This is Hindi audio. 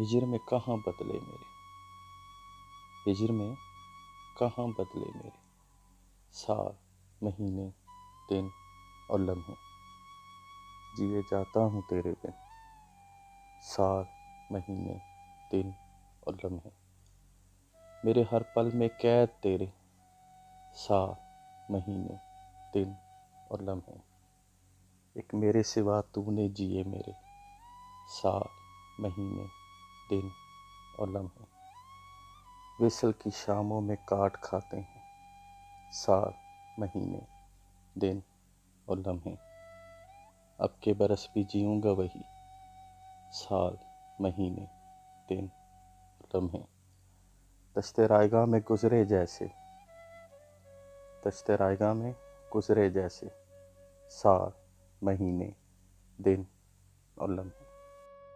हिजर में कहाँ बदले मेरे? हिजर में कहाँ बदले मेरे? साल, महीने, दिन और लम्हे। जिए जाता हूँ तेरे बिन। साल, महीने, दिन और लम्हे। मेरे हर पल में कैद तेरे। साल, महीने, दिन और लम्हे। एक मेरे सिवा तूने जिए मेरे। साल, महीने दिन और लम्हे। विसल की शामों में काट खाते हैं। साल, महीने, दिन और लम्हे। अब के बरस भी जीऊँगा वही। साल, महीने, दिन लम्हे। तश्ते रायगा में गुज़रे जैसे। तश्ते रायगा में गुज़रे जैसे। साल, महीने, दिन और लम्हे।